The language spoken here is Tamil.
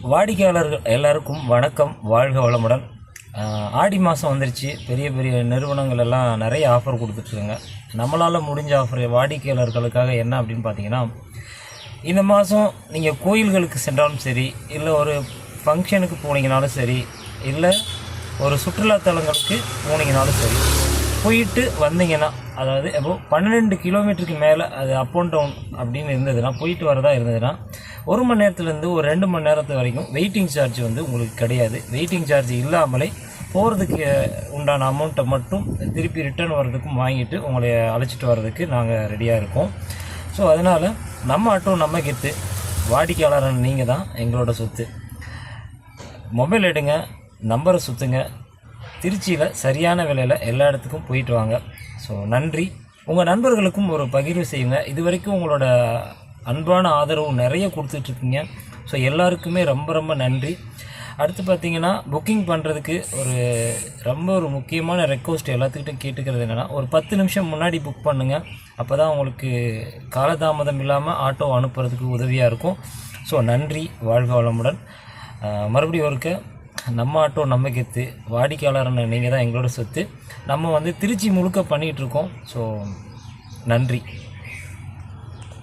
வாடிக்கையாளர்கள் எல்லாருக்கும் வணக்கம் வாழ்க வளமுடன். ஆடி மாதம் வந்துருச்சு. பெரிய பெரிய நிறுவனங்கள் எல்லாம் நிறைய ஆஃபர் கொடுத்துட்ருக்காங்க. நம்மளால் முடிஞ்ச ஆஃபர் வாடிக்கையாளர்களுக்காக என்ன அப்படின்னு பார்த்தீங்கன்னா இந்த மாதம் நீங்கள் கோயில்களுக்கு சென்றாலும் சரி இல்லை ஒரு ஃபங்க்ஷனுக்கு போனீங்கனாலும் சரி இல்லை ஒரு சுற்றுலாத்தலங்களுக்கு போனீங்கனாலும் சரி போயிட்டு வந்தீங்கன்னா அதாவது இப்போ பன்னெண்டு கிலோமீட்டருக்கு மேலே அது அப் அண்ட் டவுன் அப்படின்னு இருந்ததுன்னா போயிட்டு வரதா இருந்ததுன்னா ஒரு மணி நேரத்துலேருந்து ஒரு ரெண்டு மணி நேரத்து வரைக்கும் வெயிட்டிங் சார்ஜ் வந்து உங்களுக்கு கிடையாது. வெயிட்டிங் சார்ஜ் இல்லாமலே போகிறதுக்கு உண்டான அமௌண்ட்டை மட்டும் திருப்பி ரிட்டர்ன் வர்றதுக்கும் வாங்கிட்டு உங்களை அழைச்சிட்டு வர்றதுக்கு நாங்கள் ரெடியாக இருக்கோம். ஸோ அதனால் நம்ம ஆட்டோ நம்ம கெத்து வாடிக்கையாளரான நீங்கள் தான் எங்களோட சொத்து. மொபைல் எடுங்க நம்பரை சுற்றுங்க திருச்சியில் சரியான விலையில் எல்லா இடத்துக்கும் போயிட்டு வாங்க. ஸோ நன்றி. உங்கள் நண்பர்களுக்கும் ஒரு பகிர்வு செய்யுங்க. இது வரைக்கும் உங்களோட அன்பான ஆதரவு நிறைய கொடுத்துட்ருக்கீங்க. ஸோ எல்லாருக்குமே ரொம்ப ரொம்ப நன்றி. அடுத்து பார்த்தீங்கன்னா புக்கிங் பண்ணுறதுக்கு ஒரு ரொம்ப ஒரு முக்கியமான ரெக்வஸ்ட் எல்லாத்துக்கிட்டும் கேட்டுக்கிறது என்னென்னா ஒரு பத்து நிமிஷம் முன்னாடி புக் பண்ணுங்கள் அப்போ தான் உங்களுக்கு காலதாமதம் இல்லாமல் ஆட்டோ அனுப்புறதுக்கு உதவியாக இருக்கும். ஸோ நன்றி வாழ்க வளமுடன். மறுபடியும் ஒருக்க நம்ம ஆட்டோ நம்ம கெத்து. வாடிக்கையாளரான நீங்கள் தான் எங்களோட சொத்து. நம்ம வந்து திருச்சி முழுக்க பண்ணிகிட்ருக்கோம் ஸோ நன்றி.